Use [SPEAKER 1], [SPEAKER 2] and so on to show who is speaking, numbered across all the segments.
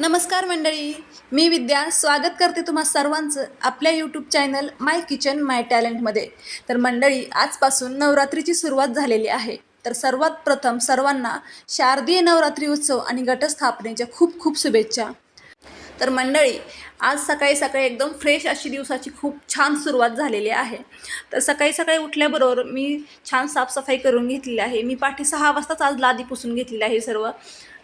[SPEAKER 1] नमस्कार मंडळी मी विद्या स्वागत करते तुम्हा सर्वांचं आपल्या YouTube channel my kitchen my टॅलेंटमध्ये तर मंडळी आजपासून नवरात्रीची सुरुवात झालेली आहे. तर सर्वात प्रथम सर्वांना शारदीय नवरात्री उत्सव आणि गटस्थापनेच्या खूप खूप शुभेच्छा. तर मंडळी आज सकाळी सकाळी एकदम फ्रेश अशी दिवसाची खूप छान सुरुवात झालेली आहे. तर सकाळी सकाळी उठल्याबरोबर मी छान साफसफाई करून घेतलेली आहे. मी पाठी सहा वाजताच आज लादी पुसून घेतलेली आहे सर्व.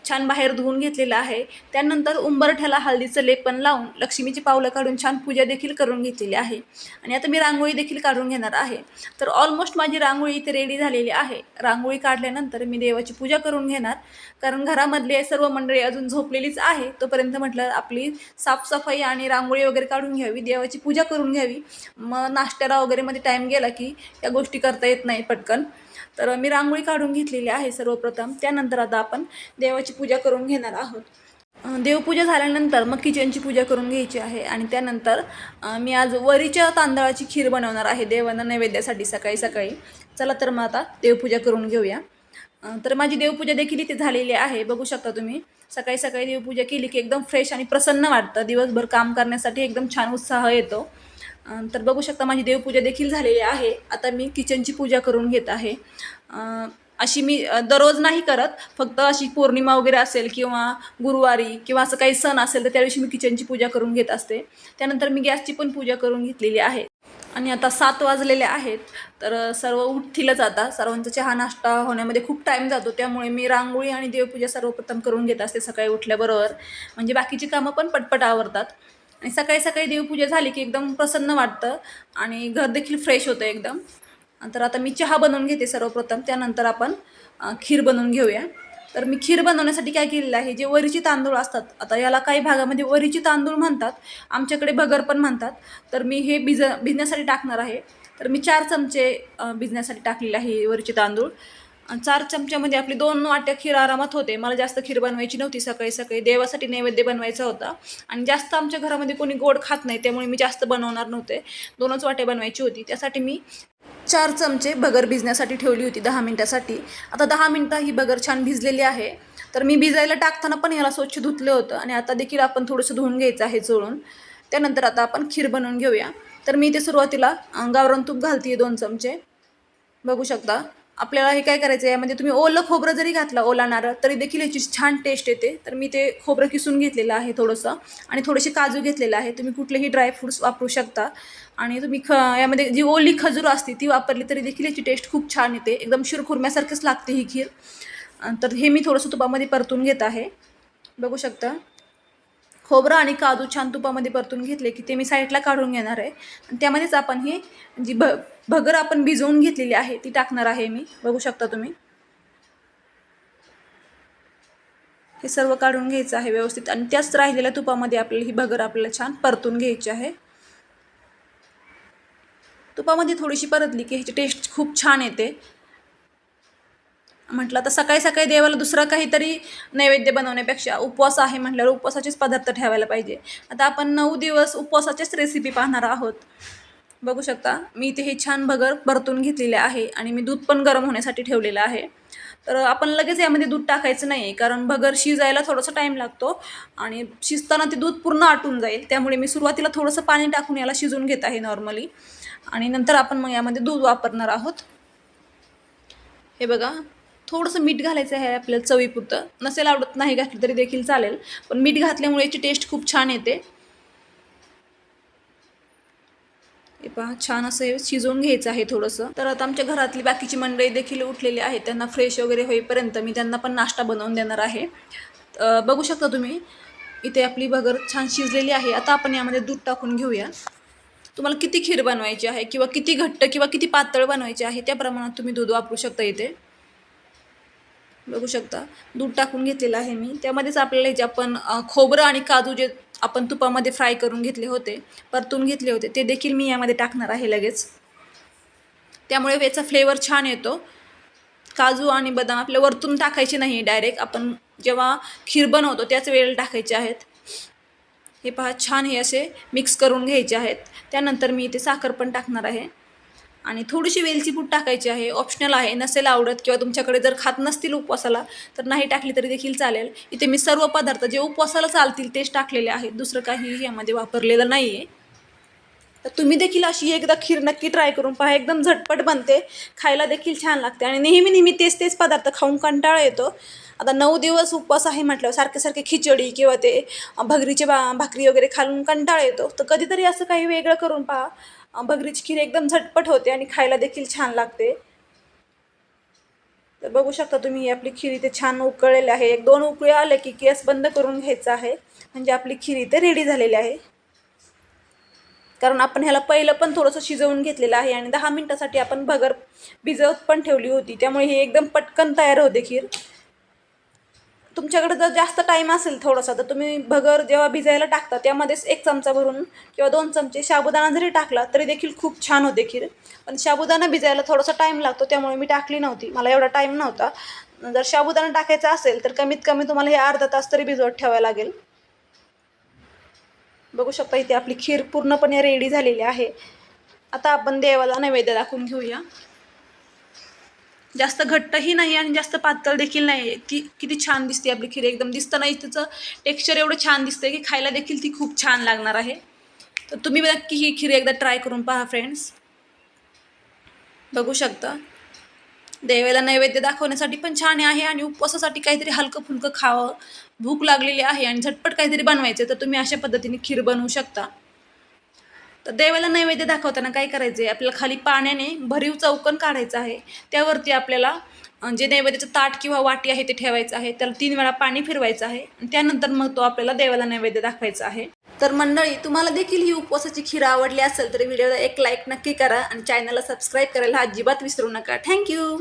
[SPEAKER 1] छान बाहेर धुवून घेतलेलं आहे. त्यानंतर उंबरठ्याला हळदीचं लेपन लावून लक्ष्मीची पावलं काढून छान पूजा देखील करून घेतलेली आहे. आणि आता मी रांगोळी देखील काढून घेणार आहे. तर ऑलमोस्ट माझी रांगोळी इथे रेडी झालेली आहे. रांगोळी काढल्यानंतर मी देवाची पूजा करून घेणार. कारण घरामधले सर्व मंडळी अजून झोपलेलीच आहे. तोपर्यंत म्हटलं आपली साफसफाई आणि रांगोळी वगैरे काढून घ्यावी. देवाची पूजा करून घ्यावी. मग नाश्त्याला वगैरे मध्ये टाईम गेला की या गोष्टी करता येत नाही पटकन. तर मी रांगोळी काढून घेतलेली आहे सर्वप्रथम. त्यानंतर आता आपण देवाची पूजा करून घेणार आहोत. देवपूजा झाल्यानंतर मग किचनची पूजा करून घ्यायची आहे आणि त्यानंतर मी आज वरीच्या तांदळाची खीर बनवणार आहे देवांना नैवेद्यासाठी सकाळी सकाळी. चला तर मग आता देवपूजा करून घेऊया. तर माझी देवपूजा देखील इथे झालेली आहे. बघू शकता तुम्ही सकाळी सकाळी देवपूजा केली की एकदम फ्रेश आणि प्रसन्न वाटतं. दिवसभर काम करण्यासाठी एकदम छान उत्साह येतो. तर बघू शकता माझी देवपूजा देखील झालेली आहे. आता मी किचनची पूजा करून घेत आहे. अशी मी दररोज नाही करत. फक्त अशी पौर्णिमा वगैरे असेल किंवा गुरुवारी किंवा असं काही सण असेल तर त्यादिवशी मी किचनची पूजा करून घेत असते. त्यानंतर मी गॅसची पण पूजा करून घेतलेली आहे. आणि आता सात वाजलेले आहेत. तर सर्व उठतीलच आता. सर्वांचा चहा नाश्ता होण्यामध्ये खूप टाईम जातो. त्यामुळे मी रांगोळी आणि देवपूजा सर्वप्रथम करून घेत असते सकाळी उठल्याबरोबर. म्हणजे बाकीची कामं पण पटपट आवरतात. आणि सकाळी सकाळी देवपूजा झाली की एकदम प्रसन्न वाटतं आणि घर देखील फ्रेश होतं एकदम. तर आता मी चहा बनवून घेते सर्वप्रथम त्यानंतर आपण खीर बनवून घेऊया. तर मी खीर बनवण्यासाठी काय केलेलं आहे जे वरीचे तांदूळ असतात आता याला काही भागामध्ये वरीची तांदूळ म्हणतात आमच्याकडे भगर पण म्हणतात. तर मी हे भिज भिजण्यासाठी टाकणार आहे. तर मी चार चमचे भिजण्यासाठी टाकलेले आहे वरीचे तांदूळ. चार चमच्यामध्ये आपली दोन वाट्या खीर आरामात होते. मला जास्त खीर बनवायची नव्हती सकाळी सकाळी. देवासाठी नैवेद्य बनवायचा होता. आणि जास्त आमच्या घरामध्ये कोणी गोड खात नाही त्यामुळे मी जास्त बनवणार नव्हते. दोनच वाट्या बनवायची होती. त्यासाठी मी चार चमचे भगर भिजण्यासाठी ठेवली होती दहा मिनटासाठी. आता दहा मिनटं ही भगर छान भिजलेली आहे. तर मी भिजायला टाकताना पण याला स्वच्छ धुतलं होतं. आणि आता देखील आपण थोडंसं धुवून घ्यायचं आहे चोळून. त्यानंतर आता आपण खीर बनवून घेऊया. तर मी ते सुरुवातीला अं, गावरान तूप घालते दोन चमचे. बघू शकता. आपल्याला हे काय करायचं आहे म्हणजे तुम्ही ओलं खोबरं जरी घातलं ओला नारळ तरी देखील याची छान टेस्ट येते. तर मी ते खोबरं किसून घेतलेलं आहे थोडंसं. आणि थोडेसे काजू घेतलेलं आहे तुम्ही कुठलेही ड्रायफ्रूट्स वापरू शकता. आणि तुम्ही ख यामध्ये जी ओली खजूर असते ती वापरली तरी देखील याची टेस्ट खूप छान येते. एकदम शिरखुरम्यासारखंच लागते ही खीर. तर हे मी थोडंसं तुपामध्ये परतून घेत आहे. बघू शकता. खोबरं आणि काजू छान तुपामध्ये परतून घेतले की ते मी साईडला काढून घेणार आहे. आणि त्यामध्येच आपण ही जी भ भगर आपण भिजवून घेतलेली आहे ती टाकणार आहे मी. बघू शकता तुम्ही. हे सर्व काढून घ्यायचं आहे व्यवस्थित. आणि त्याच राहिलेल्या तुपामध्ये आपल्याला ही भगर आपल्याला छान परतून घ्यायची आहे. तुपामध्ये थोडीशी परतली की ह्याची टेस्ट खूप छान येते. म्हटलं तर सकाळी सकाळी देवाला दुसरं काहीतरी नैवेद्य बनवण्यापेक्षा उपवास आहे म्हटल्यावर उपवासाचेच पदार्थ ठेवायला पाहिजे. आता आपण नऊ दिवस उपवासाचेच रेसिपी पाहणार आहोत. बघू शकता मी इथे हे छान भगर परतून घेतलेले आहे आणि मी दूध पण गरम होण्यासाठी ठेवलेलं आहे. तर आपण लगेच यामध्ये दूध टाकायचं नाही कारण भगर शिजायला थोडासा टाईम लागतो आणि शिजताना ते दूध पूर्ण आटून जाईल. त्यामुळे मी सुरुवातीला थोडंसं पाणी टाकून याला शिजून घेत आहे नॉर्मली आणि नंतर आपण मग यामध्ये दूध वापरणार आहोत. हे बघा थोडंसं मीठ घालायचं आहे आपल्याला चवीपुरतं. नसेल आवडत नाही घातलं तरी देखील चालेल. पण मीठ घातल्यामुळे याची टेस्ट खूप छान येते. हे पहा छान असं हे शिजवून घ्यायचं आहे थोडंसं. तर आता आमच्या घरातली बाकीची मंडळी देखील उठलेली आहेत. त्यांना फ्रेश वगैरे होईपर्यंत मी त्यांना पण नाश्ता बनवून देणार आहे. बघू शकता तुम्ही इथे आपली भगर छान शिजलेली आहे. आता आपण यामध्ये दूध टाकून घेऊया. तुम्हाला किती खीर बनवायची आहे किंवा किती घट्ट किंवा किती पातळ बनवायची आहे त्या प्रमाणात तुम्ही दूध वापरू शकता इथे. बघू शकता. दूध टाकून घेतलेलं आहे मी. त्यामध्येच आपल्याला जे आपण खोबरं आणि काजू जे आपण तुपामध्ये फ्राय करून घेतले होते परतून घेतले होते ते देखील मी यामध्ये टाकणार आहे लगेच. त्यामुळे याचा फ्लेवर छान येतो. काजू आणि बदाम आपल्या वरतून टाकायचे नाही डायरेक्ट. आपण जेव्हा खीर बनवतो त्याच वेळेला टाकायचे आहेत. हे पहा छान हे असे मिक्स करून घ्यायचे आहेत. त्यानंतर मी इथे साखर पण टाकणार आहे. आणि थोडीशी वेलची पूड टाकायची आहे ऑप्शनल आहे नसेल आवडत किंवा तुमच्याकडे जर खात नसतील उपवासाला तर नाही टाकली तरी देखील चालेल. इथे मी सर्व पदार्थ जे उपवासाला चालतील तेच टाकलेले आहेत. दुसरं काहीही यामध्ये वापरलेलं नाही आहे तर तुम्ही देखील अशी एकदा खीर नक्की ट्राय करून पहा. एकदम झटपट बनते. खायला देखील छान लागते. आणि नेहमी नेहमी तेच तेच पदार्थ खाऊन कंटाळा येतो. आता नऊ दिवस उपवास आहे म्हटल्यावर सारखे सारखे खिचडी किंवा ते भगरीचे बा भाकरी वगैरे खालून कंटाळा येतो. तर कधीतरी असं काही वेगळं करून पहा. भगरीची खीर एकदम झटपट होते आणि खायला देखील छान लागते. तर बघू शकता तुम्ही आपली खीर इथे छान उकळलेली आहे. एक दोन उकळी आले की गॅस बंद करून घ्यायचा आहे. म्हणजे आपली खीर इथे रेडी झालेली आहे. कारण आपण ह्याला पहिलं पण थोडंसं शिजवून घेतलेलं आहे आणि दहा मिनटासाठी आपण भगर भिजवत पण ठेवली होती. त्यामुळे हे एकदम पटकन तयार होते खीर. तुमच्याकडे जर जास्त टाईम असेल थोडासा तर तुम्ही भगर जेव्हा भिजायला टाकता त्यामध्येच एक चमचा भरून किंवा दोन चमचे साबुदाणा जरी टाकला तरी देखील खूप छान होते खीर. पण साबुदाणा भिजायला थोडासा टाईम लागतो त्यामुळे मी टाकली नव्हती. मला एवढा टाईम नव्हता. जर साबुदाणा टाकायचा असेल तर कमीत कमी तुम्हाला हे अर्धा तास तरी भिजवत ठेवावं लागेल. बघू शकता इथे आपली खीर पूर्णपणे रेडी झालेली आहे. आता आपण देवाला नैवेद्य दाखवून घेऊया. जास्त घट्टही नाही आणि जास्त पातळ देखील नाही. आहे ती किती छान दिसते आपली खीर. एकदम दिसतं नाही तिचं टेक्स्चर एवढं छान दिसतं की खायला देखील ती खूप छान लागणार आहे. तर तुम्ही नक्की ही खीर एकदा ट्राय करून पहा फ्रेंड्स बघू शकता. देवाला नैवेद्य दाखवण्यासाठी पण छान आहे आणि उपवासासाठी काहीतरी हलकं फुलकं खावं. भूक लागलेली आहे आणि झटपट काहीतरी बनवायचं तर तुम्ही अशा पद्धतीने खीर बनवू शकता. तर देवाला नैवेद्य दाखवताना काय करायचं आहे आपल्याला खाली पाण्याने भरीव चौकन काढायचं आहे. त्यावरती आपल्याला जे नैवेद्याचं ताट किंवा वाटी आहे ते ठेवायचं आहे. त्याला तीन वेळा पाणी फिरवायचं आहे. आणि त्यानंतर मग तो आपल्याला देवाला नैवेद्य दाखवायचा आहे. तर मंडळी तुम्हाला देखील ही उपवासाची खीर आवडली असेल तर व्हिडिओला एक लाईक नक्की करा आणि चॅनलला सबस्क्राईब करायला अजिबात विसरू नका. थँक्यू!